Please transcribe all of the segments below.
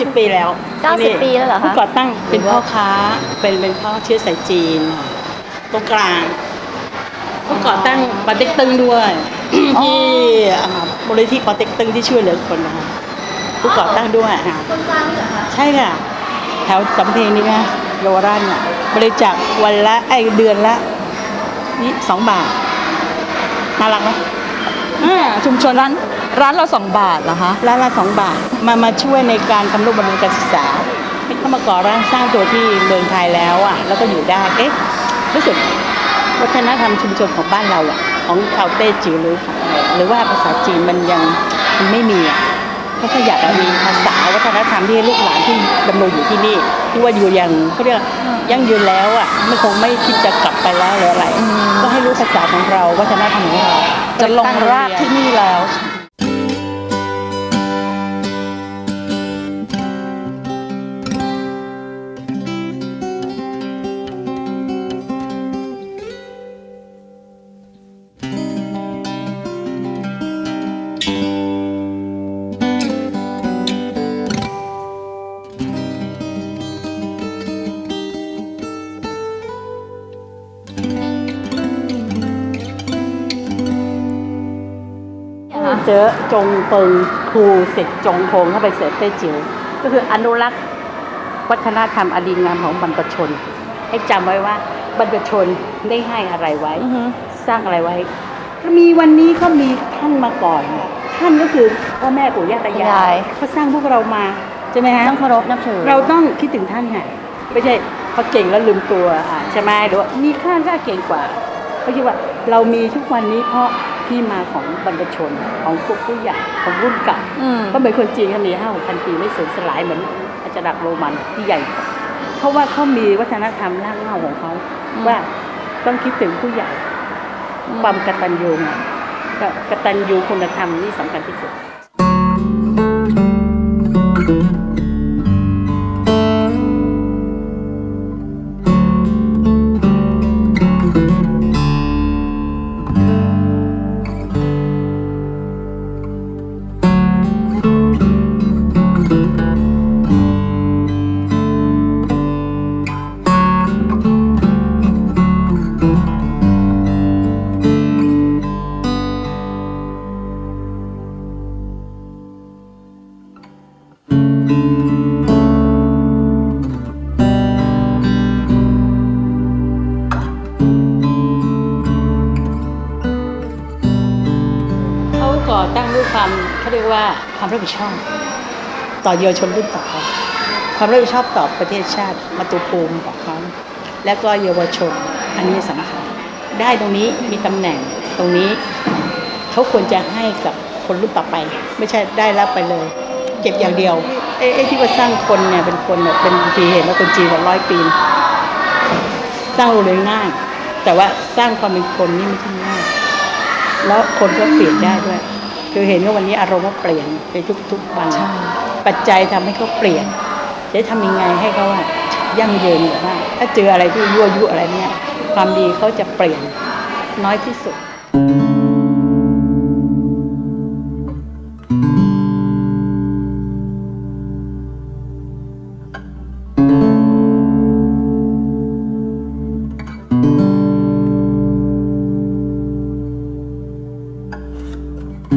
90 ปีแล้ว90ที่นี่ปีแล้วเหรอคะ ผู้ก่อตั้งเป็นพ่อค้าเป็นเป็นพ่อเชื้อสายจีนค่ะตรงกลางผู้ก่อตั้งปาเต็กตึงด้วย ที่อ่ามูลนิธิปาเต็กตึงที่ช่วยเหลือคนนะคะผู้ก่อตั้งด้วยค่ะตรงกลางเหรอคะใช่ค่ะ แถวสำเพ็งนี่นะเยาวราชเนี่ยบริจาควันละไอเดือนละนี่สองบาทน่ารักไหม อ่าชุมชนร้านร้านเราสองบาทเหรอคะร้านละสองบาท มามาช่วยในการทำนุบำรุงการศึกษาให้เข้ามาก่อร่างสร้างตัวที่เมืองไทยแล้วอะ แล้วก็อยู่ได้เอ๊ะรู้สึกวัฒนธรรมชุมชนของบ้านเราอะ ของชาวเต้จิ๋วหรือของหรือว่าภาษาจีนมันยังมันไม่มีอะเขาก็อยากจะมีภาษาวัฒนธรรมที่ให้ลูกหลานที่ดำรงอยู่ที่นี่ที่ว่าอยู่อย่างเขาเรียกยั่งยืนแล้วอะไม่คงไม่คิดจะกลับไปแล้วหรืออะไร ก็ให้รู้ภาษาของเราวัฒนธรรมของเรา จะลงรากที่นี่เล้ว จอจงเปิงครูเสร็จจงพงเข้าไปเสร็จเต้จิ๋วก็คืออนุรักษ์วัฒนธรรมอดีงามของบรรพชน ให้จำไว้ว่าบรรพชนได้ให้อะไรไว้ สร้างอะไรไว้ มีวันนี้ก็มีท่านมาก่อน ท่านก็คือพ่อแม่ปู่ย่าตายายายยเขาสร้างพวกเรามาใช่ไหมฮะต้องเคารพนับถือเราต้องคิดถึงท่านค่ะไม่ใช่เขาเก่งแล้วลืมตัวอะใช่ไหมหรือว่ามีค่าค่าเก่งกว่าเขาคิดว่าเรามีทุกวันนี้เพราะ ที่มาของบรรพชนของพวกผู้ใหญ่ของรุ่นเก่าอืมก็เหมือนคนจีนเขามีห้าหกพันปีไม่สูญสลายเหมือนอาจารย์โรมันที่ใหญ่กว่าเพราะว่าเขามีวัฒนธรรมรากเหง้าของเขาอืมว่าต้องคิดถึงผู้ใหญ่ ความกตัญญูไงก็กตัญญูคุณธรรมนี่สำคัญที่สุด เขาเรียกว่าความรับผิดชอบ ต่อเยาวชนรุ่นต่อไปความรับผิดชอบต่อประเทศชาติมาตุภูมิของเขาแล้วก็เยาวชนอันนี้สำคัญได้ตรงนี้มีตำแหน่งตรงนี้เขาควรจะให้กับคนรุ่นต่อไป ไม่ใช่ได้รับไปเลย เก็บอย่างเดียวเอ๊ะเอ๊ะที่ว่าสร้างคนเนี่ยเป็นคนเนี่ยเป็นทีเห็นว่าคนจีนกว่าร้อยปี สร้างโรงเรียนง่าย แต่ว่าสร้างความเป็นคนนี่ไม่ใช่ง่ายแล้วคนก็เปลี่ยนได้ด้วย คือเห็นว่าวันนี้อารมณ์ก็เปลี่ยนไปทุกๆวันใช่ปัจจัยทำให้เขาเปลี่ยน จะทำยังไงให้เขาอะยั่งยืนแบบว่าถ้าเจออะไรที่ยั่วยุอะไรเนี่ย ความดีเขาจะเปลี่ยนน้อยที่สุด สมั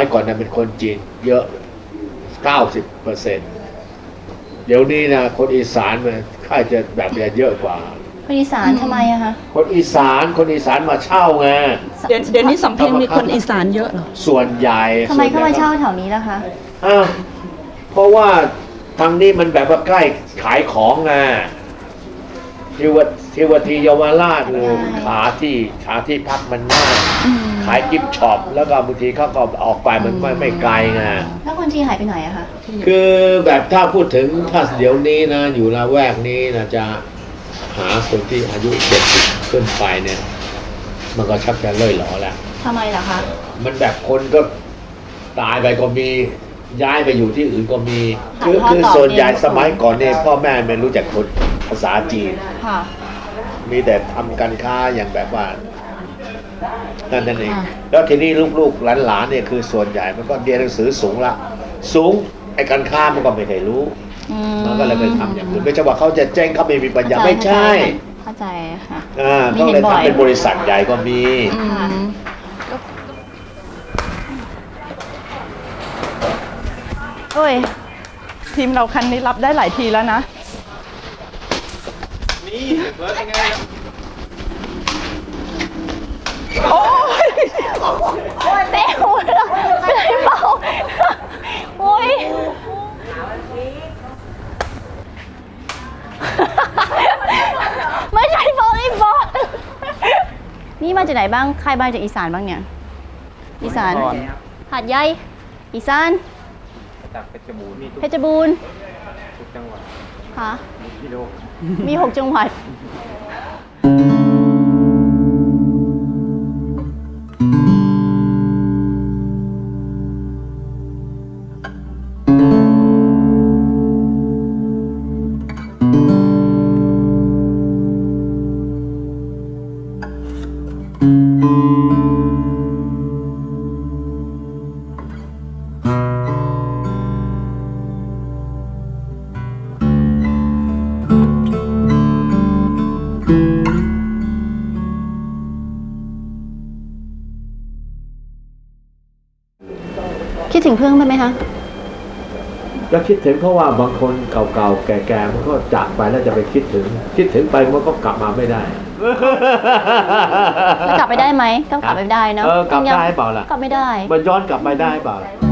ยก่อนเนี่ยเป็นคนจีนเยอะ 90เปอร์เซ็นเดี๋ยวนี้นะคนอีสานมันค่าจะแบบเนี้ยเยอะกว่า คนอีสานทำไมอะคะคนอีสานคนอีสานมาเช่าไง เดี๋ยวเดี๋ยวนี้สำเพ็งมีคนอีสานเยอะเหรอ ส่วนใหญ่ทำไมส่วนเข้าใหญ่มาเช่าแถวนี้ล่ะคะ อ้าวเพราะว่าทางนี้มันแบบว่าใกล้ขายของไงที่ว่าที่ว่าที่เยาวราชเลยขาที่ขาที่พักมันง่ายขายกิฟต์ช็อปแล้วก็บางทีเขาก็ออกไปมันไม่ไม่ไกลไง แล้วคนจีนหายไปไหนอะคะ คือแบบถ้าพูดถึงถ้าเดี๋ยวนี้นะ อยู่ละแวกนี้นะจะหาคนที่อายุเจ็ดสิบขึ้นไปเนี่ย มันก็ชักจะเล่อยหลอแล้ว ทำไมล่ะคะ มันแบบคนก็ตายไปก็มีย้ายไปอยู่ที่อื่นก็มีถ่ายคือทอดคือต่อส่วนใหญ่เอง สมัยก่อนเนี่ยพ่อแม่ไม่รู้จักคนภาษาจีน ค่ะ มีแต่ทำการค้าอย่างแบบว่านั่นนั่นเองค่ะ แล้วทีนี้ลูกๆหลานๆเนี่ยคือส่วนใหญ่มันก็เรียนหนังสือสูงละ สูงไอ้การค้ามันก็ไม่เคยรู้ อืมันก็เลยไปทำอย่างอื่นไม่ใช่ว่าเขาจะเจ๊งเขาไม่มีปัญญาไม่ใช่เข้าใจค่ะ อ่าไม่เขาเห็นเลยบ่อย ทำเป็นบริษัทใหญ่ก็มี อืมโอ้ย ทีมเราคันนี้รับได้หลายทีแล้วนะโอ้ยโอ้ยเต้โอ้ยเป็นไรเปล่าโอ้ยไม่ใช่บอลลี่บอลนี่มา จากไหนบ้าง ใครมาจากอีสานบ้างเนี่ย อีสาน หาดใหญ่อีสาน จากเพชรบูรณ์มีทุกเพชรบูรณ์ ทุกจังหวัดค่ะ มีโลกมีหกจังหวัด ถึงเพื่อนบ้างไหมคะแล้วคิดถึงเพราะว่าบางคนเก่าๆ แก่ๆมันก็จากไปแล้วจะไปคิดถึง คิดถึงไปมันก็กลับมาไม่ได้ แล้วกลับไปได้ไหมก็กลับไปได้เนอะเออกลับได้เปล่าล่ะ กลับไม่ได้ มันย้อนกลับไปได้เปล่าล่ะ